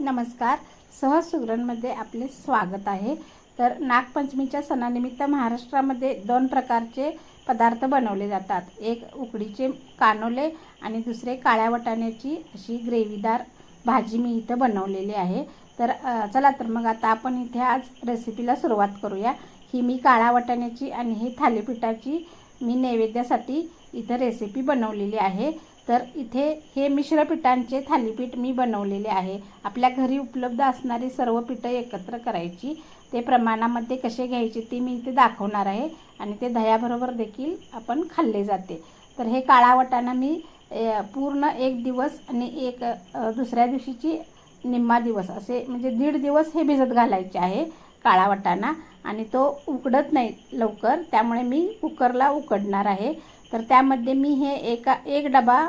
नमस्कार. सहज सुगरणमध्ये आपले स्वागत आहे. तर नागपंचमीच्या सणानिमित्त महाराष्ट्रामध्ये दोन प्रकारचे पदार्थ बनवले जातात. एक उकडीचे कानोले आणि दुसरे काळ्या वटाण्याची अशी ग्रेव्हीदार भाजी मी इथं बनवलेली आहे. तर चला तर मग आता आपण इथे आज रेसिपीला सुरुवात करूया. ही मी काळ्या वटाण्याची आणि ही थालीपीठाची मी नैवेद्यासाठी इथं रेसिपी बनवलेली आहे. तर इथे हे मिश्र पिठांचे थालीपीठ मी बनवलेले आहे. आपल्या घरी उपलब्ध असणारी सर्व पिठं एकत्र करायची. ते प्रमाणामध्ये कसे घ्यायचे ते मी इथे दाखवणार आहे आणि ते दह्याबरोबर देखील आपण खाल्ले जाते. तर हे काळा वाटाणा मी पूर्ण एक दिवस आणि एक दुसऱ्या दिवशीची निम्मा दिवस असे म्हणजे दीड दिवस हे भिजत घालायचे आहे काळा वाटाणा आणि तो उकडत नाही लवकर. त्यामुळे मी कुकरला उकडणार आहे. तर त्यामध्ये मी हे एका एक डबा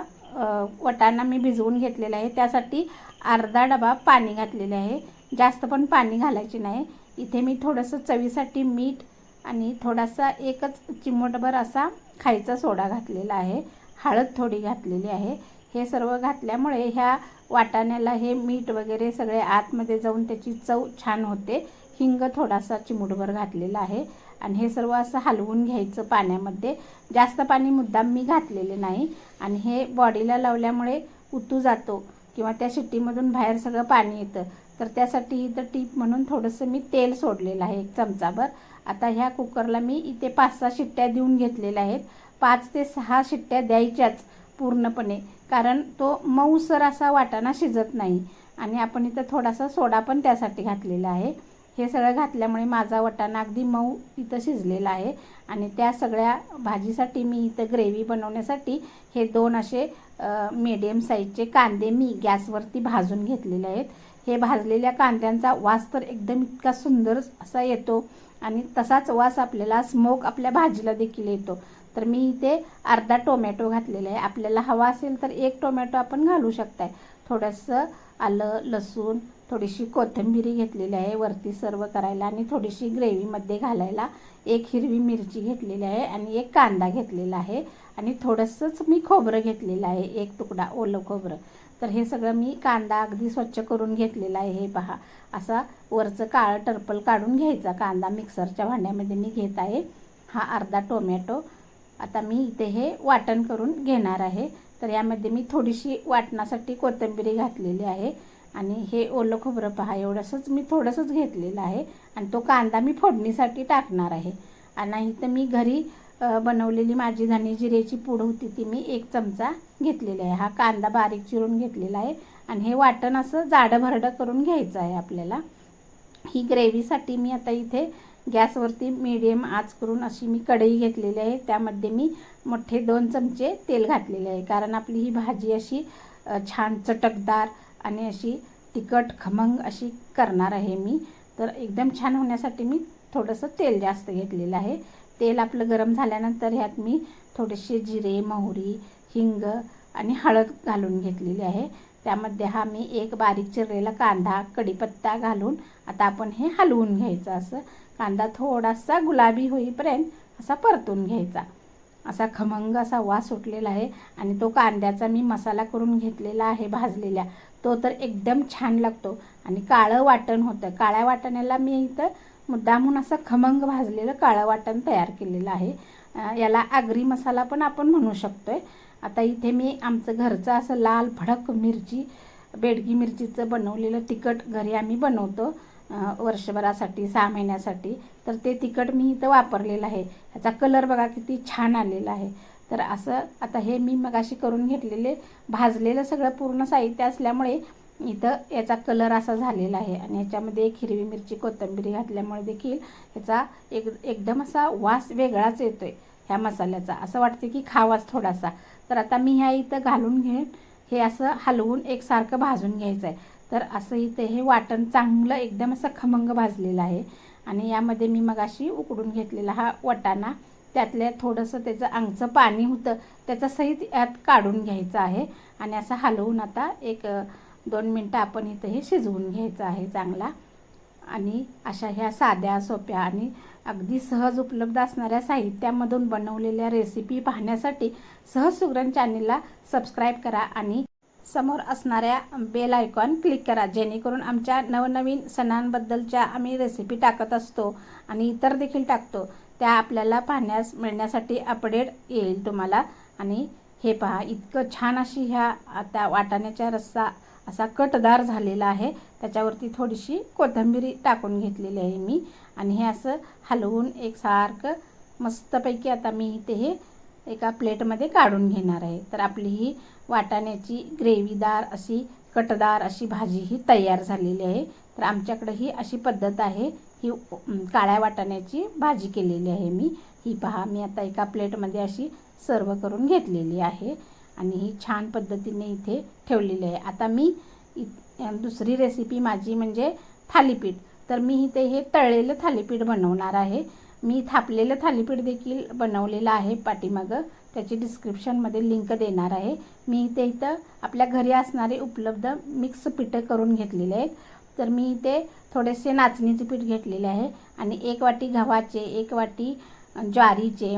वटाणा मी भिजवून घेतलेला आहे. त्यासाठी अर्धा डबा पाणी घातलेले आहे. जास्त पण पाणी घालायचे नाही. इथे मी थोडंसं चवीसाठी मीठ आणि थोडासा एकच चिमटभर असा खायचा सोडा घातलेला आहे. हळद थोडी घातलेली आहे. हे सर्व घातल्यामुळे ह्या वाटाण्याला हे मीठ वगैरे सगळे आतमध्ये जाऊन त्याची चव छान होते. हिंग थोडासा चिमूटभर घातलेला आहे. आणि हे सर्व असं हलवून घ्यायचं पाण्यामध्ये. जास्त पाणी मुद्दाम मी घातलेले नाही. आणि हे बॉडीला लावल्यामुळे उतू जातो किंवा त्या शिट्टीमधून बाहेर सगळं पाणी येतं. तर त्यासाठी इथं टीप म्हणून थोडंसं मी तेल सोडलेलं आहे एक चमचाभर. आता ह्या कुकरला मी इथे पाच सहा शिट्ट्या देऊन घेतलेल्या आहेत. पाच ते सहा शिट्ट्या द्यायच्याच पूर्णपणे. कारण तो मऊसर असा वाटाणा शिजत नाही. आणि आपण इथं थोडासा सोडा पण त्यासाठी घातलेला आहे. हे सगळं घातल्यामुळे माझा वटाणा अगदी मऊ इथं शिजलेला आहे. आणि त्या सगळ्या भाजीसाठी मी इथं ग्रेव्ही बनवण्यासाठी हे दोन असे मीडियम साईजचे कांदे मी गॅसवरती भाजून घेतलेले आहेत. हे भाजलेल्या कांद्यांचा वास तर एकदम इतका सुंदर असा येतो आणि तसाच वास आपल्याला स्मोक आपल्या भाजीला देखील येतो. तर मी इथे अर्धा टोमॅटो घातलेला आहे. आपल्याला हवा असेल तर एक टोमॅटो आपण घालू शकताय. थोडंसं आलं लसूण थोडीशी कोथिंबिरी घेतलेली आहे वरती सर्व करायला आणि थोडीशी ग्रेव्हीमध्ये घालायला एक हिरवी मिरची घेतलेली आहे आणि एक कांदा घेतलेला आहे आणि थोडंसंच मी खोबरं घेतलेलं आहे एक तुकडा ओलं खोबरं. तर हे सगळं मी कांदा अगदी स्वच्छ करून घेतलेला आहे हे पहा. असा वरचं काळं टर्पल काढून घ्यायचा कांदा मिक्सरच्या भांड्यामध्ये मी घेत आहे. हा अर्धा टोमॅटो. आता मी इथे हे वाटण करून घेणार आहे. तर यामध्ये मी थोडीशी वाटणासाठी कोथिंबिरी घातलेली आहे. आणि हे ओलं खोबरं पहा एवढंसंच मी थोडंसंच घेतलेलं आहे आणि तो कांदा मी फोडणीसाठी टाकणार आहे. आणि इथं मी घरी बनवलेली माझी धने जिऱ्याची पूड होती ती मी एक चमचा घेतलेली आहे. हा कांदा बारीक चिरून घेतलेला आहे आणि हे वाटण असं जाडं भरडं करून घ्यायचं आहे आपल्याला. ही ग्रेव्हीसाठी मी आता इथे गॅसवरती मीडियम आच करून अशी मी कढई घेतलेली आहे. त्यामध्ये मी मोठे दोन चमचे तेल घातलेले आहे. कारण आपली ही भाजी अशी छान चटकदार आणि अशी तिखट खमंग अशी करणार आहे मी. तर एकदम छान होण्यासाठी मी थोडंसं तेल जास्त घेतलेलं आहे. तेल आपलं गरम झाल्यानंतर ह्यात मी थोडेसे जिरे मोहरी हिंग आणि हळद घालून घेतलेली आहे. त्यामध्ये हा मी एक बारीक चिरलेला कांदा कढीपत्ता घालून आता आपण हे हलवून घ्यायचं असं. कांदा थोडासा गुलाबी होईपर्यंत असा परतून घ्यायचा. असा खमंग असा वास सुटलेला आहे आणि तो कांद्याचा मी मसाला करून घेतलेला आहे भाजलेल्या. तो तर एकदम छान लागतो. आणि काळं वाटण होतं. काळ्या वाटण्याला मी इथं मुद्दामून असं खमंग भाजलेलं काळं वाटण तयार केलेलं आहे. याला आगरी मसाला पण आपण म्हणू शकतो आहे आता इथे मी आमचं घरचं असं लाल भडक मिरची बेडगी मिरचीचं बनवलेलं तिखट घरी आम्ही बनवतो वर्षभरासाठी सहा महिन्यासाठी. तर ते तिखट मी इथं वापरलेलं आहे. ह्याचा कलर बघा किती छान आलेला आहे. तर असं आता हे मी मगाशी करून घेतलेले भाजलेलं सगळं पूर्ण साहित्य असल्यामुळे इथं याचा कलर असा झालेला आहे. आणि याच्यामध्ये एक हिरवी मिरची कोथिंबिरी घातल्यामुळे देखील याचा एक एकदम असा वास वेगळाच येतो आहे ह्या मसाल्याचा. असं वाटते की खावाच थोडासा. तर आता मी ह्या इथं घालून घेऊन हे असं हलवून एकसारखं भाजून घ्यायचं आहे तर असं इथे हे वाटण चांगलं एकदम असं खमंग भाजलेलं आहे. आणि यामध्ये मी मगाशी उकडून घेतलेला हा वटाणा त्यातल्या थोडंसं त्याचं अंगचं पाणी होतं त्याचा सहित यात काढून घ्यायचं आहे. आणि असं हलवून आता एक दोन मिनटं आपण इथं हे शिजवून घ्यायचं आहे चांगला. आणि अशा ह्या साध्या सोप्या आणि अगदी सहज उपलब्ध असणाऱ्या साहित्यामधून बनवलेल्या रेसिपी पाहण्यासाठी सहज सुगरण चॅनेलला सबस्क्राईब करा आणि समोर असणाऱ्या बेल आयकॉन क्लिक करा जेणेकरून आमच्या नवनवीन सणांबद्दलच्या आम्ही रेसिपी टाकत असतो आणि इतर देखील टाकतो. त्या आपल्याला पाहण्यास मिळण्यासाठी अपडेट येईल तुम्हाला. आणि हे पहा इतकं छान अशी ह्या आता वाटाण्याचा रस्सा असा कटदार झालेला आहे. त्याच्यावरती थोडीशी कोथिंबीरी टाकून घेतलेली आहे मी. आणि हे असं हलवून एक सारखं मस्तपैकी आता मी इथे हे एका प्लेटमध्ये काढून घेणार आहे. तर आपली ही वाटाण्याची ग्रेव्हीदार अशी कटदार अशी भाजी ही तयार झालेली आहे. तर आमच्याकडे ही अशी पद्धत आहे. ही काळ्या वाटाण्याची भाजी केलेली आहे मी. ही पहा मी आता एका प्लेटमध्ये अशी सर्व करून घेतलेली आहे आणि ही छान पद्धतीने इथे ठेवलेली आहे. आता मी इ दुसरी रेसिपी माझी म्हणजे थालीपीठ. तर मी इथे हे तळलेलं थालीपीठ बनवणार आहे. मी थापलेलं थालीपीठ देखील बनवलेलं आहे पाठीमागं. त्याची डिस्क्रिप्शनमध्ये लिंक देणार आहे. मी इथे इथं आपल्या घरी असणारे उपलब्ध मिक्स पिठं करून घेतलेले आहेत. तर मी इथे थोडेसे नाचणीचे पीठ घेतलेले आहे. आणि एक वाटी गव्हाचे एक वाटी ज्वारीचे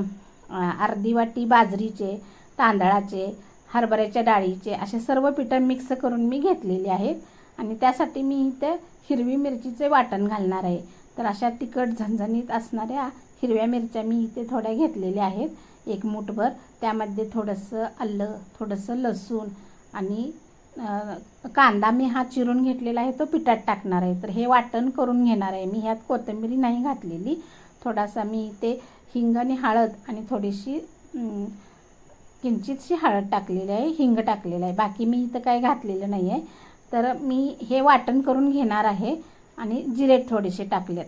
अर्धी वाटी बाजरीचे तांदळाचे हरभऱ्याच्या डाळीचे असे सर्व पिठं मिक्स करून मी घेतलेले आहेत. आणि त्यासाठी मी इथे हिरवी मिरचीचे वाटण घालणार आहे. तर अशा तिखट झणझणीत असणाऱ्या हिरव्या मिरच्या मी इथे थोड्या घेतलेल्या आहेत. एक मूठभर. त्यामध्ये थोडंसं आलं थोडंसं लसूण आणि कांदा मी हा चिरून घेतलेला आहे तो पिठात टाकणार आहे. तर हे वाटण करून घेणार आहे. मी ह्यात कोथिंबीरी नाही घातलेली. थोडासा मी इथे हिंग आणि हळद आणि थोडीशी किंचितशी हळद टाकलेली आहे. हिंग टाकलेलं आहे. बाकी मी इथं काही घातलेलं नाही आहे तर मी हे वाटण करून घेणार आहे आणि जिरे थोडेसे टाकलेत.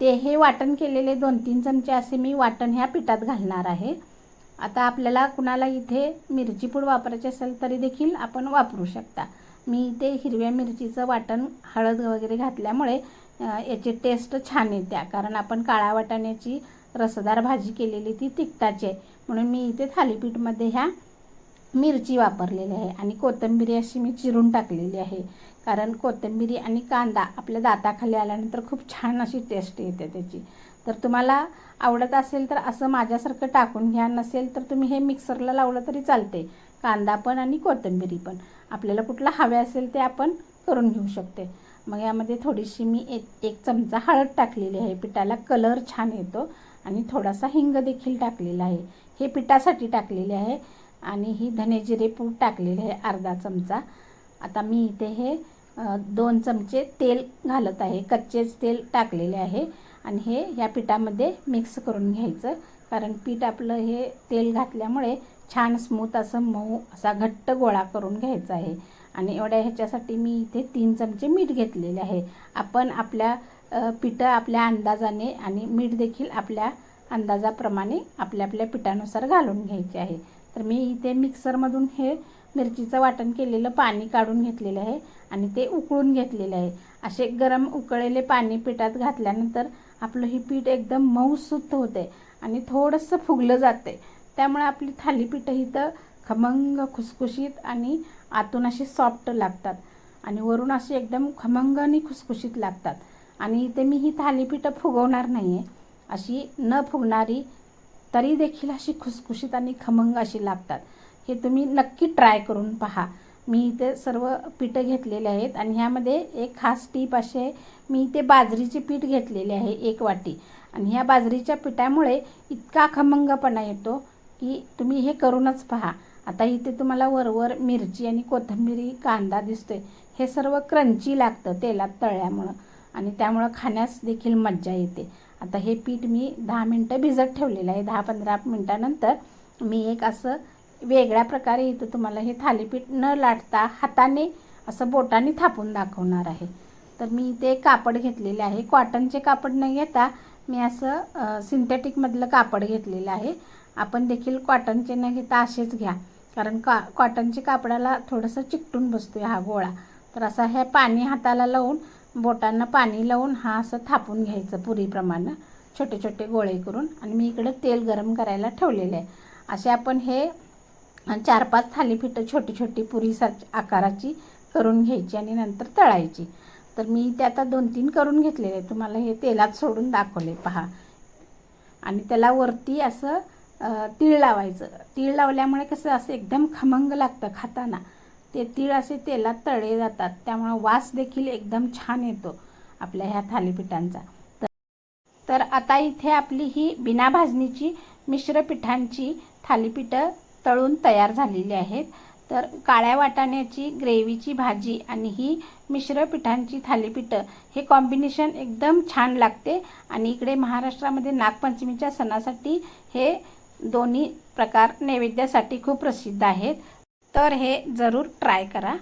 ते हे वाटण केलेले दोन तीन चमचे असे मी वाटण ह्या पिठात घालणार आहे. आता आपल्याला कुणाला इथे मिरची पूड वापरायची असेल तरी देखील आपण वापरू शकता. मी इथे हिरव्या मिरचीचं वाटण हळद वगैरे घातल्यामुळे याची टेस्ट छान येत्या. कारण आपण काळ्या वाटाण्याची रसदार भाजी केलेली ती तिखटाची आहे. म्हणून मी इथे थालीपीठमध्ये ह्या मिरची वापरलेली आहे. आणि कोथिंबिरी अशी मी चिरून टाकलेली आहे. कारण कोथिंबिरी आणि कांदा आपल्या दाताखाली आल्यानंतर खूप छान अशी टेस्ट येते त्याची. तर तुम्हाला आवडत असेल तर असं माझ्यासारखं टाकून घ्या. नसेल तर तुम्ही हे मिक्सरला लावलं तरी चालते कांदा पण आणि कोथिंबीरी पण. आपल्याला कुठलं हवे असेल ते आपण करून घेऊ शकते. मग यामध्ये थोडीशी मी एक एक चमचा हळद टाकलेली आहे. पिठाला कलर छान येतो आणि थोडासा हिंग देखील टाकलेला आहे. हे पिठासाठी टाकलेले आहे आणि ही धने जिरे पूड टाकलेले आहे अर्धा चमचा. आता मी इथे हे दोन चमचे तेल घालत आहे. कच्चेच तेल टाकलेले आहे. आणि हे या पिठामध्ये मिक्स करून घ्यायचं. कारण पीठ आपलं हे तेल घातल्यामुळे छान स्मूथ असं मऊ असा घट्ट गोळा करून घ्यायचा आहे. आणि एवढ्या ह्याच्यासाठी मी इथे तीन चमचे मीठ घेतलेले आहे. आपण आपल्या पिठं आपल्या अंदाजाने आणि मीठ देखील आपल्या अंदाजाप्रमाणे आपल्या आपल्या पिठानुसार घालून घ्यायचे आहे. तर मी इथे मिक्सरमधून हे मिरचीचं वाटण केलेलं पाणी काढून घेतलेलं आहे आणि ते उकळून घेतलेलं आहे. असे गरम उकळलेले पाणी पिठात घातल्यानंतर आपलं ही पीठ एकदम मऊसूत होते आणि थोडंसं फुगलं जाते त्यामुळे आपली थालीपीठं तर खमंग खुसखुशीत आणि आतून अशी सॉफ्ट लागतात. आणि वरून अशी एकदम खमंग आणि खुसखुशीत लागतात. आणि इथे मी ही थालीपीठं फुगवणार नाही आहे अशी न फुगणारी तरी देखील अशी खुसखुशीत आणि खमंग अशी लागतात. हे तुम्ही नक्की ट्राय करून पहा. मी इथे सर्व पिठं घेतलेले आहेत आणि ह्यामध्ये एक खास टीप असे मी इथे बाजरीचे पीठ घेतलेले आहे एक वाटी. आणि ह्या बाजरीच्या पिठामुळे इतका खमंगपणा येतो की तुम्ही हे करूनच पहा. आता इथे तुम्हाला वरवर मिरची आणि कोथिंबिरी कांदा दिसतोय. हे सर्व क्रंची लागतं तेलात तळल्यामुळं. आणि त्यामुळं खाण्यास देखील मज्जा येते. आता हे पीठ मी दहा मिनटं भिजत ठेवलेलं आहे. दहा पंधरा मिनटानंतर मी एक असं वेगळ्या प्रकारे इथं तुम्हाला हे थालीपीठ न लाटता हाताने असं बोटाने थापून दाखवणार आहे. तर मी इथे कापड घेतलेले आहे. कॉटनचे कापड न घेता मी असं सिंथेटिकमधलं कापड घेतलेलं आहे. आपण देखील कॉटनचे न घेता असेच घ्या. कारण का कॉटनच्या कापडाला थोडंसं चिकटून बसतो हा गोळा. तर असा हे पाणी हाताला लावून बोटांना पाणी लावून हा असं थापून घ्यायचं पुरीप्रमाणे. छोटे छोटे गोळे करून. आणि मी इकडं तेल गरम करायला ठेवलेले आहे. असे आपण हे चार पाच थालीपीठं छोटी छोटी पुरीसारखी आकाराची करून घ्यायची आणि नंतर तळायची. तर मी ते आता दोन तीन करून घेतलेले. तुम्हाला हे तेलात सोडून दाखवले पहा. आणि त्याला वरती असं तीळ लावायचं. तीळ लावल्यामुळे कसं असं एकदम खमंग लागतं खाताना. ते तीळ असे तेलात तळले जातात. त्यामुळं वास देखील एकदम छान येतो आपल्या ह्या थालीपीठांचा. तर तर आता इथे आपली ही बिना भाजणीची मिश्र पिठांची थालीपीठं तळून तयार झालेली आहेत. तर काळ्या वाटाण्याची ग्रेव्हीची भाजी आणि ही मिश्र पिठांची थालीपीठं हे कॉम्बिनेशन एकदम छान लागते. आणि इकडे महाराष्ट्रामध्ये नागपंचमीच्या सणासाठी हे दोन्ही प्रकार नैवेद्यासाठी खूप प्रसिद्ध आहेत. तर हे जरूर ट्राय करा.